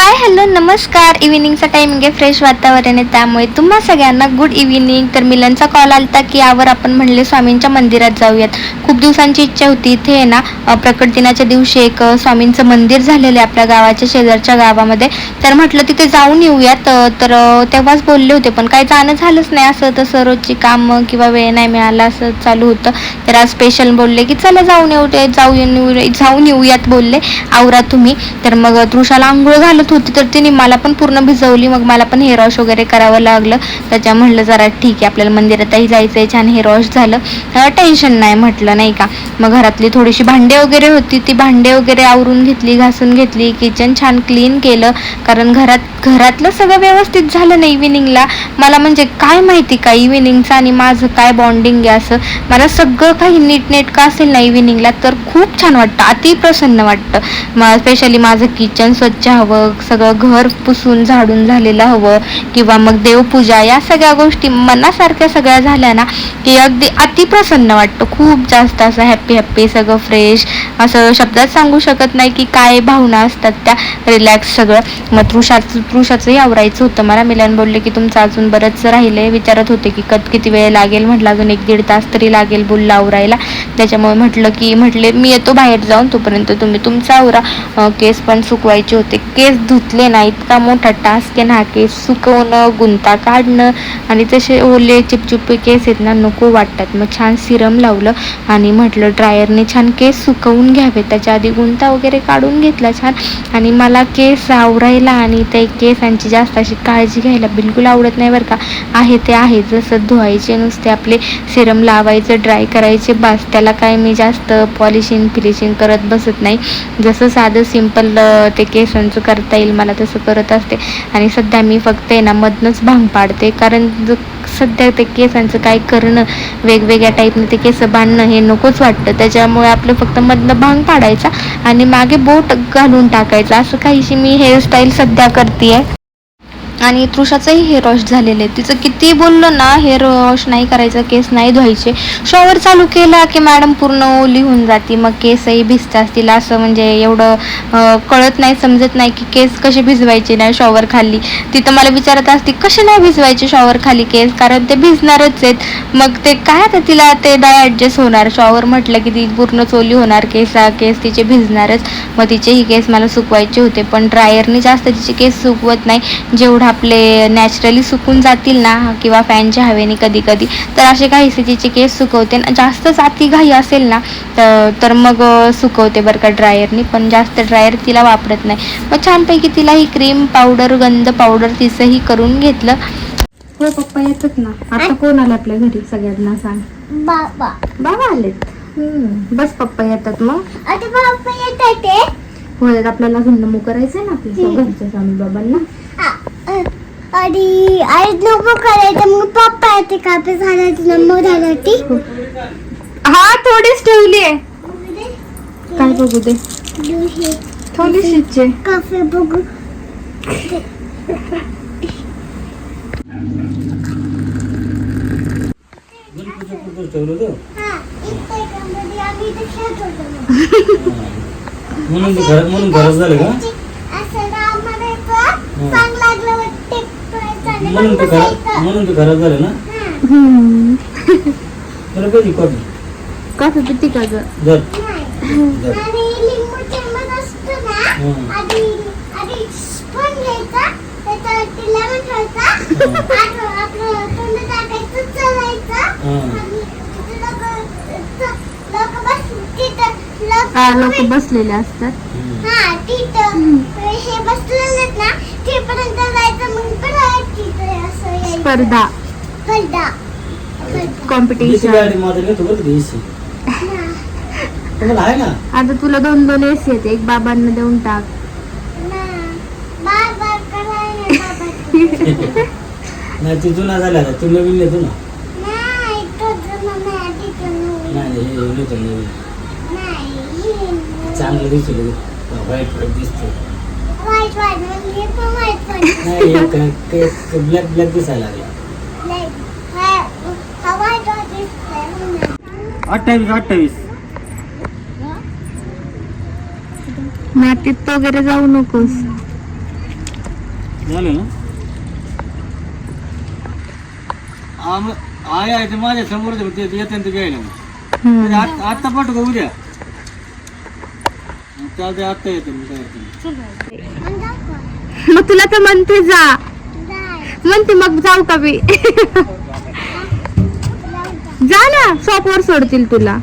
no hi hello नमस्कार. इव्हिनिंगचा timing आहे fresh वातावरण आहे त्यामुळे. तुम्हा सगळ्यांना गुड इव्हिनिंग तर मिलनचा कॉल आलता की यावर आपण म्हणले स्वामींच्या मंदिरात जाऊयात. खूप दिवसांची इच्छा होती. इथे आहे ना प्रकट दिनाच्या दिवशी एक स्वामींचं मंदिर झालेलं आहे आपल्या गावाच्या शेजारच्या गावामध्ये. तर म्हटलं तिथे जाऊन येऊयात. तर तेव्हाच बोलले होते पण काही जाणं झालंच नाही. असं तसं रोजची कामं किंवा वेळ नाही मिळाला असं चालू होतं. तर आज स्पेशल बोलले की चला जाऊन येऊ जाऊन जाऊ येऊ जाऊन येऊयात बोलले. आवरा तुम्ही. तर मग तृषाला आंघोळ घालत होती. तर तिने मला पण पूर्ण भिजवली. मग मला पण हेअर वॉश वगैरे करावं लागलं. त्याच्या म्हणलं जरा ठीक आहे आपल्याला मंदिरातही जायचं आहे छान हेअर वॉश झालं. टेन्शन नाही म्हटलं नाही का? मग घरातली थोडीशी भांडे वगैरे होती. ती भांडे वगैरे आवरून घेतली घासून घेतली. किचन छान क्लीन केलं. कारण घरात घरातलं सगळं व्यवस्थित झालं नाही इव्हिनिंगला मला म्हणजे काय माहिती का इव्हिनिंगचं आणि माझं काय बॉन्डिंग आहे असं. मला सगळं काही नीटनेटकं असेल ना इव्हिनिंगला तर खूप छान वाटतं अति प्रसन्न वाटतं. मग स्पेशली माझं किचन स्वच्छ हवं सगळं घर पुसून झाडून झालेलं हवं किंवा मग देवपूजा या सगळ्या गोष्टी मनासारख्या सगळ्या झाल्या ना की अगदी अति प्रसन्न वाटतं. खूप जास्त असं हॅप्पी हॅप्पी सगळं फ्रेश असं शब्दात सांगू शकत नाही की काय भावना असतात त्या. रिलॅक्स सगळं. मग तृषाचं तृषाचंही आवरायचं होतं. मला मिलन बोलले की तुमचं अजून बरंच राहिलंय. विचारत होते की कत किती वेळ लागेल? म्हटलं अजून एक दीड तास तरी लागेल बोलला आवरायला. त्याच्यामुळे म्हटलं की म्हटले मी येतो बाहेर जाऊन तोपर्यंत तुम्ही तुमचा आवरा. केस पण सुकवायचे होते. केस धुतले ना इतका मोठा टास्क आहे ना केस सुकवणं गुंता काढणं आणि तसे ओले चिपचिपे केस आहेत ना नको वाटतात. मग छान सिरम लावलं आणि म्हटलं ड्रायरने छान केस सुकवून घ्यावे. त्याच्या आधी गुंता वगैरे काढून घेतला छान आणि मला केस आवरायला आणि त्या केसांची जास्त अशी काळजी घ्यायला बिलकुल आवडत नाही बरं का. आहे ते आहे जसं धुवायचे नुसते आपले सिरम लावायचं ड्राय करायचे बस. त्याला काय मी जास्त पॉलिशिंग फिनिशिंग करत बसत नाही. जसं साधं सिंपल ते केसांचं करता येईल मला तसं करत असते. आणि सध्या मी फक्त आहे ना मधनंच भांग पाडते. कारण ज- सध्या ते केसांचं काय करणं वेगवेगळ्या टाईपनं ते केस बांधणं हे नकोच वाटतं. त्याच्यामुळे आपलं फक्त मधनं भांग पाडायचा आणि मागे बोट घालून टाकायचं. असं काहीशी मी हेअरस्टाईल सध्या करते serie आणि तृषाचंही हेअर वॉश झालेलं आहे. तिचं किती बोललो ना हेअर वॉश नाही करायचं केस नाही धुवायचे. शॉवर चालू केला की मॅडम पूर्ण ओली होऊन जाते. मग केसही भिजतात तिला असं म्हणजे एवढं कळत नाही समजत नाही की केस कसे भिजवायचे नाही शॉवर खाली. तिथं मला विचारत असते कसे नाही भिजवायचे शॉवर खाली केस? कारण ते भिजणारच आहेत. मग ते काय आता तिला ते डाय ॲडजस्ट होणार? शॉवर म्हटलं की ती पूर्ण चोली होणार केस केस तिचे भिजणारच. मग तिचेही केस मला सुकवायचे होते. पण ड्रायरने जास्त तिचे केस सुकवत नाही. जेवढा आपले नॅचरली सुकून जातील ना किंवा फॅनच्या हवेने कधी कधी तर असे काहीसे तिचे केस सुकवते. ना जास्तच अति घाई असेल ना तर मग सुकवते बरं का ड्रायरनी पण जास्त ड्रायर तिला वापरत नाही. मग छानपैकी तिला ही क्रीम पावडर गंध पावडर तिचंही करून घेतलं. हो पप्पा येतात ना. आता कोण आलं आपल्या घरी? सगळ्यांना सांग. बाबा. बाबा आलेत. बस पप्पा येतात मग. आता बाबा येत आहे होय आपल्याला नमू करायचंय ना आपल्या. घरच्या स्वामी बाबांना. आणि आई नको करायचं मग पप्पा येते कापे झाल्याची नंबर झाल्याची हा थोडीच ठेवली आहे काय बघू दे. थोडीशीच आहे काफे बघू. हा. म्हणून ते घरात म्हणून घरात झालं का? असं राम म्हणायचं लागलं म्हणून ते बसायचं. म्हणून ते झालं ना हा. तर कधी कॉफी कॉफी पिती का ग जर नाही. जर आणि लिंबू चमच असतो ना. आधी आधी स्पून घ्यायचा त्याच्यावरती लेमन ठेवायचा आणि आपलं तोंड टाकायचं चलायचं. आणि लोक लोक बस तिथं लोक लोक बसलेले असतात हं. हा तिथं हे बसलेले आहेत ना स्पर्धा. कॉम्पिटिशन आता तुला दोन दोन एस येते एक बाबांना देऊन टाक. ना. बार बार करायला बाबा नाही ते जुना झाला तू नवीन येतो ना. चांगलं दिसलं व्हाईट व्हाईट दिसतो. नाही एक ब्लॅक ब्लॅक दिसायला लागला. हा- हा. अठ्ठावीस अठ्ठावीस मातीत वगैरे जाऊ नकोस झालं ना आम- आहे आहे ते माझ्यासमोर ते येते ते घ्यायला मग हम्म. आत- आत्ता पाठवू का उद्या चालते आत्ता येते मी काय अडचण नाही. मग तुला तर म्हणते जा. म्हणते मग जाऊ का मी? जा ना शॉपवर सोडतील तुला.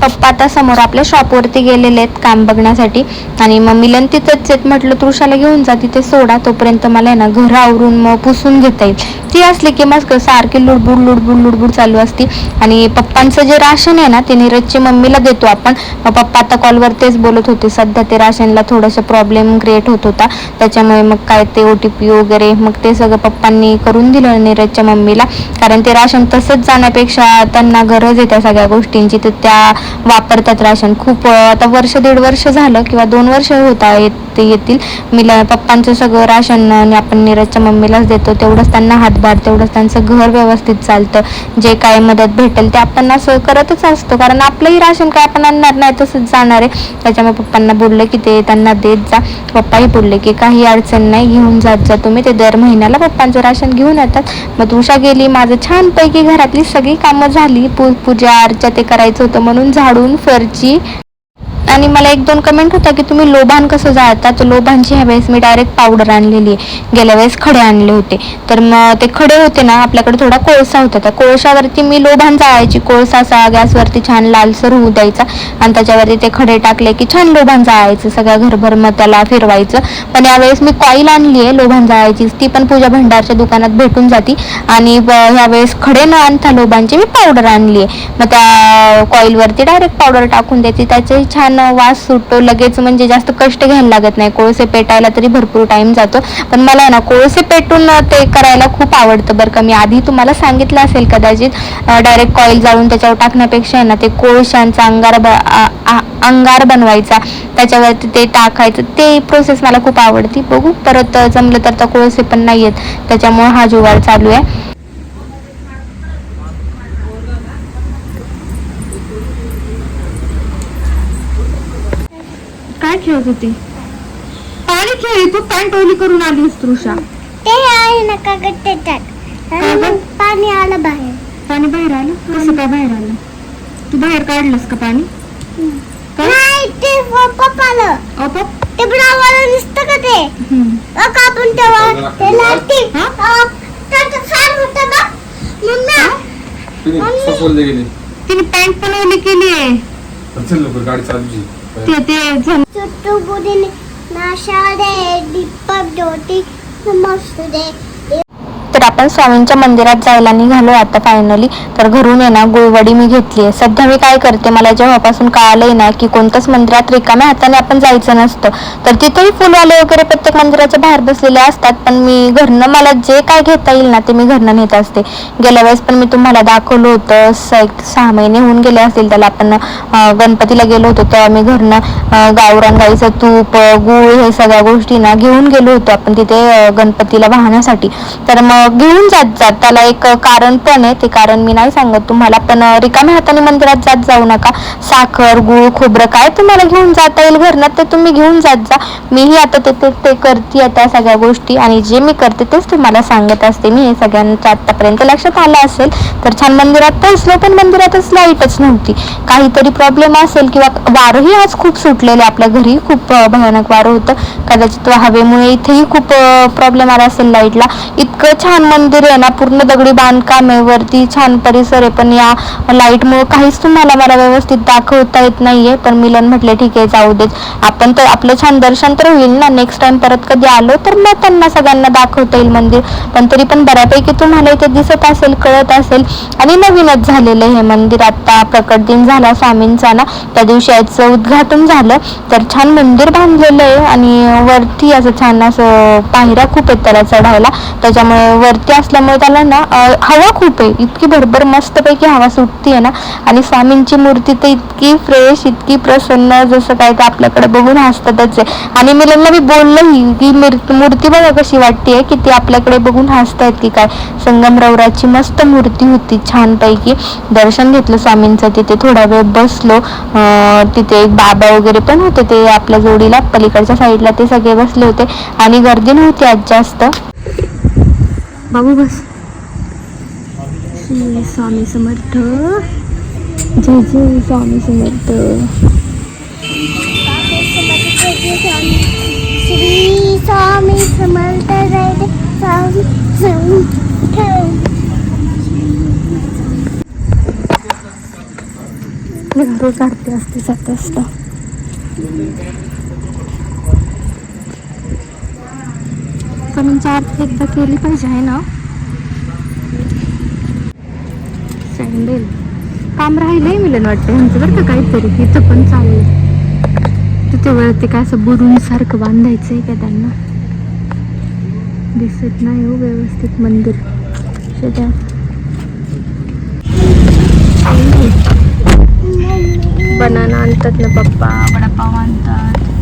पप्पा आता समोर आपल्या शॉपवरती गेलेले आहेत काम बघण्यासाठी. आणि मग मिलन तिथंच आहेत म्हटलं तृषाला घेऊन जा तिथे सोडा. तोपर्यंत मला आहे ना घर आवरून मग पुसून घेता येईल. ती असली की मग सारखी लुडबुड लुडबुड लुडबुड चालू असते. आणि पप्पांचं जे राशन आहे ना ते नीरजची मम्मीला देतो आपण. पप्पा आता कॉलवर तेच बोलत होते सध्या ते राशनला थोडासा प्रॉब्लेम क्रिएट होत होता. त्याच्यामुळे मग काय ते ओ टी पी वगैरे मग ते सगळं पप्पांनी करून दिलं नीरजच्या मम्मीला. कारण ते राशन तसंच जाण्यापेक्षा त्यांना गरज आहे त्या सगळ्या गोष्टींची. तर त्या वापरतात राशन. खूप आता वर्ष दीड वर्ष झालं किंवा दोन वर्ष होता येत ते येतील. मी पप्पांचं सगळं राशन आणि आपण नीरजच्या मम्मीलाच देतो. तेवढंच त्यांना हातभार तेवढंच त्यांचं घर व्यवस्थित चालतं. जे काय मदत भेटेल ते आपण असं करतच असतो. कारण आपलंही राशन काय आपण आणणार नाही तसंच जाणार आहे. त्याच्यामुळे पप्पांना बोललं की ते त्यांना देत जा. पप्पाही बोलले की काही अडचण नाही घेऊन जात जा तुम्ही. ते दर महिन्याला पप्पांचं राशन घेऊन येतात. मग तुषा गेली माझं छानपैकी घरातली सगळी कामं झाली. पू पूजा अर्चा ते करायचं होतं म्हणून झाडून फरची आणि मला एक दोन कमेंट होता की तुम्ही लोभान कसं जाळता? तर लोभांची ह्या वेळेस मी डायरेक्ट पावडर आणलेली आहे. गेल्या वेळेस खडे आणले होते. तर मग ते खडे होते ना आपल्याकडे थोडा कोळसा होता. त्या कोळशावरती मी लोभान जाळायची. कोळसा असा गॅसवरती छान लालसर होऊ द्यायचा. आणि त्याच्यावरती ते खडे टाकले की छान लोभान जाळायचं. सगळ्या घरभर मग त्याला फिरवायचं. पण यावेळेस मी कॉईल आणली आहे लोभान जाळायची ती पण पूजा भंडारच्या दुकानात भेटून जाती. आणि ब- ह्यावेळेस खडे न आणता लोभांची मी पावडर आणली आहे. मग त्या कॉईलवरती डायरेक्ट पावडर टाकून द्यायची. त्याचे छान वास सुटतो लगेच म्हणजे जास्त कष्ट घ्यायला लागत नाही. कोळसे पेटायला तरी भरपूर टाइम जातो. पण मला आहे ना कोळसे पेटून ते करायला खूप आवडतं बरं का. मी आधी तुम्हाला सांगितलं असेल कदाचित डायरेक्ट कॉईल जाळून त्याच्यावर टाकण्यापेक्षा आहे ना ते कोळशांचा अंगार ब- अंगार बनवायचा. त्याच्यावरती ते टाकायचं. ते प्रोसेस मला खूप आवडती. बघू परत जमलं तर कोळसे पण नाही आहेत त्याच्यामुळे हा जुगार चालू आहे. काय खेळत होती? पाणी खेळी तू पॅन्ट ओली करून आलीस तृषा. ते आहे ना कागद त्याच्यात आणि मग पाणी आलं बाहेर. पाणी बाहेर आलं? कसं काय बाहेर आलं? तू बाहेर काढलंस का पाणी? काय? नाही ते पप्पा आलं. ते ब्रावर दिसतं का ते? हम्म. अ, का आपण तेव्हा ते लालटी हा? अ, त्याचं फॅन होतं बघ मम्मी सफोल गेले तिने पॅन्ट पण ओली केली आहे चल लवकर गाडी चालूची ते ते झं- ছোট্ট বুদিন নাসারে দীপক জ্যোতি নমস্তে तर आपण स्वामींच्या मंदिरात जायला निघालो आता फायनली तर घरून आहे ना गुळवडी मी घेतली आहे. सध्या मी काय करते मला जेव्हापासून कळालंय ना की कोणत्याच मंदिरात रिकाम्या हाताने आपण जायचं नसतं. तर तिथेही फुलवाले वगैरे प्रत्येक मंदिराच्या बाहेर बसलेले असतात पण मी घरनं मला जे काय घेता येईल ना ते मी घरनं नेत असते. गेल्या वेळेस पण मी तुम्हाला दाखवलं होतं स एक सहा महिने होऊन गेले असतील त्याला आपण गणपतीला गेलो होतो तेव्हा मी घरनं गावरान गाईचं तूप गूळ हे सगळ्या गोष्टी ना घेऊन गेलो होतो आपण तिथे गणपतीला वाहण्यासाठी. तर मग घेऊन जात जात. त्याला एक कारण पण आहे. ते कारण मी नाही सांगत तुम्हाला पण रिकाम्या हाताने मंदिरात जात जाऊ नका. साखर गुळ खोबरं काय तुम्हाला घेऊन जाता येईल घरनं ते तुम्ही घेऊन जात जा. मीही आता ते ते ते करते त्या सगळ्या गोष्टी आणि जे मी करते तेच तुम्हाला सांगत असते. मी हे सगळ्यांच्या आत्तापर्यंत लक्षात आलं असेल तर छान मंदिरात पोहोचलो पण मंदिरातच लाईटच नव्हती. काहीतरी प्रॉब्लेम असेल किंवा वारंही आज खूप सुटलेले आपल्या घरी. खूप भयानक वारं होतं. कदाचित हवेमुळे इथेही खूप प्रॉब्लेम आला असेल लाईटला. इतकं छान छान मंदिर आहे ना पूर्ण दगडी बांधकाम आहे वरती छान परिसर आहे पण या लाईटमुळे काहीच तुम्हाला मला व्यवस्थित दाखवता येत नाहीये पण मिलन म्हटले ठीक आहे जाऊ देत आपण तर आपलं छान दर्शन तर होईल ना नेक्स्ट टाइम परत कधी आलो तर मग त्यांना सगळ्यांना दाखवता येईल मंदिर. पण तरी पण बऱ्यापैकी तुम्हाला इथे दिसत असेल कळत असेल. आणि नवीनच झालेलं आहे हे मंदिर. आता प्रकट दिन झाला स्वामींचा ना त्या दिवशी याचं उद्घाटन झालं. तर छान मंदिर बांधलेलं आहे आणि वरती असं छान असं पायऱ्या खूप आहेत त्याला चढायला. त्याच्यामुळे वरती असल्यामुळे त्याला ना हवा खूप आहे. इतकी भरभर मस्तपैकी हवा सुटते ना. आणि स्वामींची मूर्ती तर इतकी फ्रेश इतकी प्रसन्न जसं काय ते आपल्याकडे बघून हसतातच आहे. आणि मिलनला मी बोललंही की मूर्ती बघा कशी वाटते की ती आपल्याकडे बघून हसतायत की काय. संगमरवराची मस्त मूर्ती होती छानपैकी. दर्शन घेतलं स्वामींचं तिथे थोडा वेळ बसलो. तिथे एक बाबा वगैरे पण होते ते आपल्या जोडीला पलीकडच्या साईडला ते सगळे बसले होते. आणि गर्दी नव्हती आज जास्त. बाबू बस. श्री स्वामी समर्थ. जय जय स्वामी समर्थ. श्री स्वामी समर्थ जय जय स्वामी समर्थ. रोज आरती असते सात वाजता. पण चार एकदा केली पाहिजे आहे ना? सँडल काम राहिलंय मिलन वाटतं ह्यांचं बरं का काहीतरी. तिथं पण चालेल तिथे वरती काय असं बुरून सारखं आहे का त्यांना? दिसत नाही हो व्यवस्थित मंदिर. सध्या. बनाना आणतात ना पप्पा वडापाव आणतात.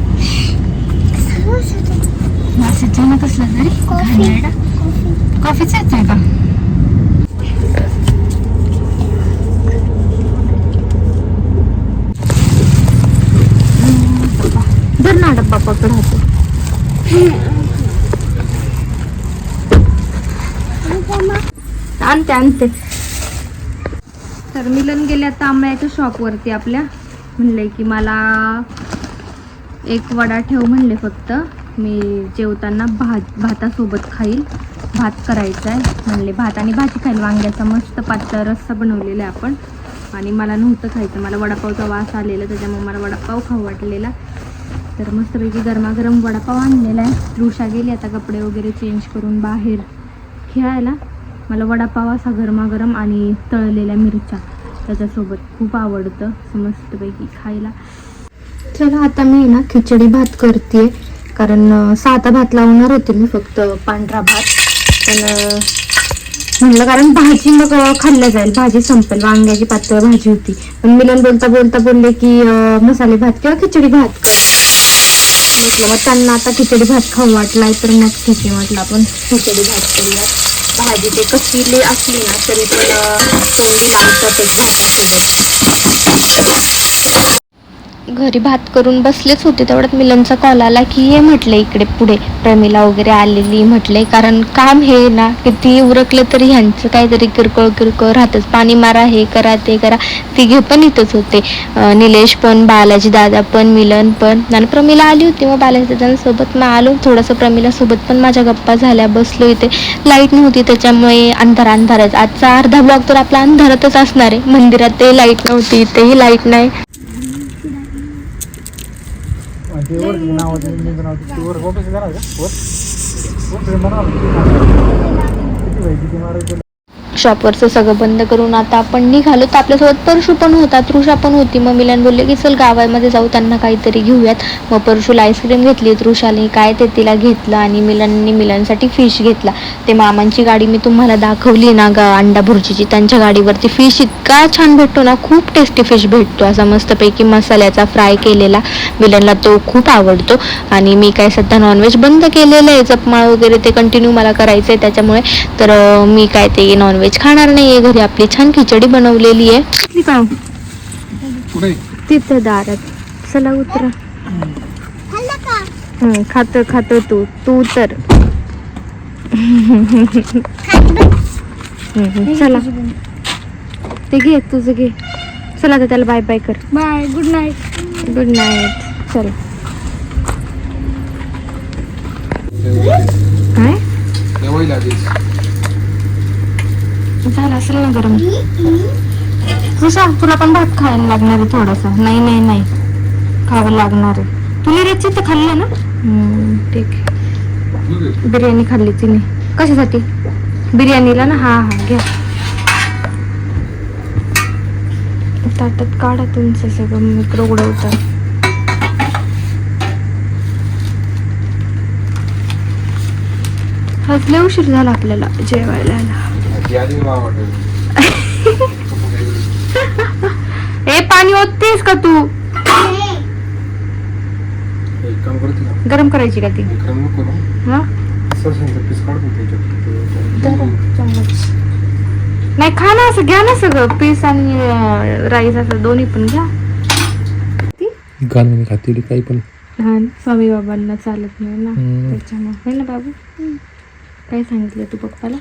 नाशिकच्या ना कसलं तरी? घाणेरडा. कॉफीच येत आहे का धर ना डब्बा पकड हातो आणते आणते. तर मिलन गेले आता आंब्याच्या शॉपवरती आपल्या. म्हणले की मला एक वडा ठेव म्हणले फक्त. मी जेवताना भात भातासोबत खाईल. भात करायचा आहे म्हणले भात आणि भाजी खाईल. वांग्याचा मस्त पातळ रस्सा बनवलेला आहे आपण. आणि मला नव्हतं खायचं. मला वडापावचा वास आलेला त्याच्यामुळे मला वडापाव खाऊ वाटलेला. तर मस्तपैकी गरमागरम वडापाव आणलेला आहे. रुषा गेली आता कपडे वगैरे चेंज करून बाहेर खेळायला. मला वडापाव असा गरमागरम आणि तळलेल्या मिरच्या त्याच्यासोबत खूप आवडतं. मस्तपैकी खायला. चला आता मी ना खिचडी भात करते कारण साधा भात लावणार होते मी फक्त पांढरा भात. पण म्हणलं कारण भाजी मग खाल्ल्या जाईल. भाजी संपेल. वांग्याची पातळ भाजी होती. पण मिलन बोलता बोलता बोलले की मसाले भात किंवा खिचडी भात कर. म्हटलं मग त्यांना आता खिचडी भात खाऊ वाटलाय तर मग ठीक आहे म्हटलं आपण खिचडी भात करूया भाजी ते कसली असली ना तरी पण अं, चांगली लागतातच घरी भात करून बसलेच होते तेवढ्यात मिलनचा कॉल आला की ये म्हटलं इकडे पुढे. प्रमिला वगैरे आलेली म्हटले कारण काम हे ना किती उरकलं तरी ह्यांचं काहीतरी किरकोळ किरकोळ राहतच. पाणी मारा हे करा ते करा. तिघे पण इथंच होते. निलेश पण बालाजी दादा पण मिलन पण. आणि प्रमिला आली होती मग बालाजी दादांसोबत मग आलो. थोडंसं प्रमिला सोबत पण माझ्या गप्पा झाल्या बसलो इथे. लाइट नव्हती त्याच्यामुळे अंधार अंधारच. आजचा अर्धा ब्लॉक तर आपला अंधारातच असणार आहे. मंदिरात ते लाइट नव्हती इथेही लाइट नाही. ते वर नाव ते वर वापस करा वर वर किती मारायचं शॉपवरचं सगळं बंद करून आता आपण निघालो. तर आपल्यासोबत परशू पण होता तृषा पण होती. मग मिलन बोलले की चल गावामध्ये जाऊ त्यांना काहीतरी घेऊयात. मग परशूला आईस्क्रीम घेतली तृषाने काय ते तिला घेतलं आणि मिलनने मिलनसाठी फिश घेतला. ते मामांची गाडी मी तुम्हाला दाखवली ना गा अंडा भुर्जीची. त्यांच्या गाडीवरती फिश इतका छान भेटतो ना खूप टेस्टी फिश भेटतो. असा मस्तपैकी मसाल्याचा फ्राय केलेला मिलनला तो खूप आवडतो. आणि मी काय सध्या नॉनव्हेज बंद केलेलं आहे. जपमाळ वगैरे ते कंटिन्यू मला करायचं आहे त्याच्यामुळे. तर मी काय ते नॉनव्हेज खाणार नाही आहे घरी. आपली छान खिचडी बनवलेली आहे. कुठे तिथं दारात. चला उतरा. का हं, खातो खातो तू. तू तर हं, हं, चला. ते घे तुझं घे. चला आता त्याला बाय बाय कर. Bye good night. Good night. चला. काय? झालं असेल ना गरम? तू सांग तुला पण भात खायला लागणार आहे थोडासा. नाही नाही नाही. खावं लागणार आहे. तुला रेची तर खाल्लं ना? ठीक आहे. बिर्याणी खाल्ली तिने. कशासाठी? बिर्याणीला ना? हा हा घ्या. ताटात काढा तुमचं सगळं. मित्र उडवतात. हजले उशीर झाला आपल्याला जेवायला. ए पाणी ओततेस का तू? एक काम करते ना. गरम करायची का ती? हा? नाही खा ना असं घ्या ना सगळं. पीस आणि राईस असं दोन्ही पण घ्या. गाणं खाते काही पण. हा स्वामी बाबांना चालत नाही ना. त्याच्यामुळे. है ना बाबू? काय सांगितलं तू पप्पाला?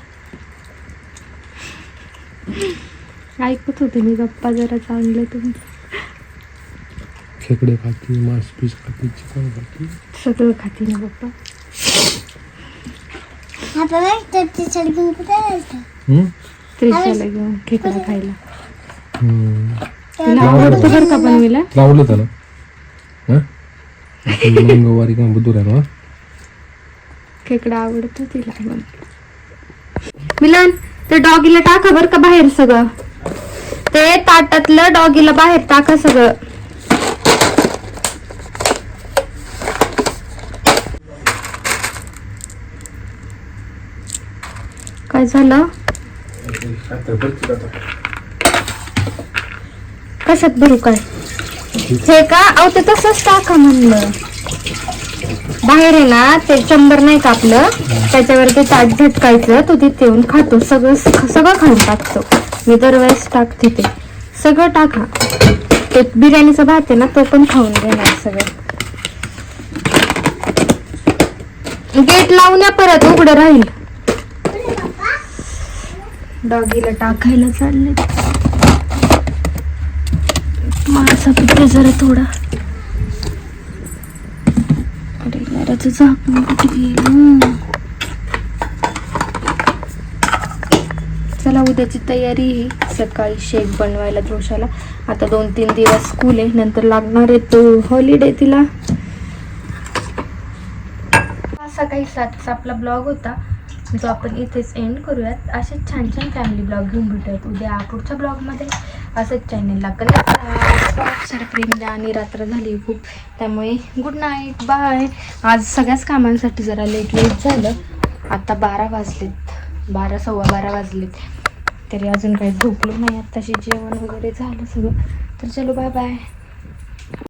ऐकत होते मी गप्पा जरा चांगले तुम्ही खेकडे खाते मांस पीस खाते चिकन खाते. सगळं खाते ना पप्पा आता नाही तर ते सडकून कुठे जायचं? हम्म? त्रिशाला घेऊन खेकडा खायला. हम्म. तिला आवडतं बरं का पण मिला लावलं त्याला हं? आपण मंगळवारी किंवा बुधवारी ना खेकडा आवडतो तिला मिलन ते डॉगीला टाका बरं का बाहेर सगळं. ते ताटातलं डॉगीला बाहेर टाका सगळं. काय झालं? कशात भरू काय? हे का? अहो ते तसंच टाका म्हणलं. बाहेर आहे ना ते चंबर नाही का आपलं? त्याच्यावर ते ताट झटकायचं तो तिथे येऊन खातो. सगळं सगळं खाऊन टाकतो. मी दरवेळेस टाकते ते सगळं टाका. ते बिर्याणीचा भात आहे ना तो पण खाऊन घेणार सगळं. गेट लावून या परत उघडं राहील. डॉगीला टाकायला चालले. माझा पिठे जरा थोडा अरे घराचं झाकण कुठे गेलं. चला उद्याची तयारी ही सकाळी शेक बनवायला जोशाला. आता दोन तीन दिवस स्कूल आहे नंतर लागणार आहे तो हॉलिडे तिला. हा सकाळी सातचा आपला ब्लॉग होता. जो आपण इथेच एंड करूयात. असेच छान छान फॅमिली ब्लॉग घेऊन भेटूयात उद्या पुढच्या ब्लॉगमध्ये असंच चॅनलला कनेक्ट सारं प्रेम द्या आणि रात्र झाली खूप. त्यामुळे गुड नाईट बाय आज सगळ्याच कामांसाठी जरा लेट लेट झालं. आता बारा वाजलेत. बारा सव्वा बारा वाजलेत. तरी अजून काही झोपलो नाही. आत्ताशी जेवण वगैरे झालं सगळं. तर चलो बाय बाय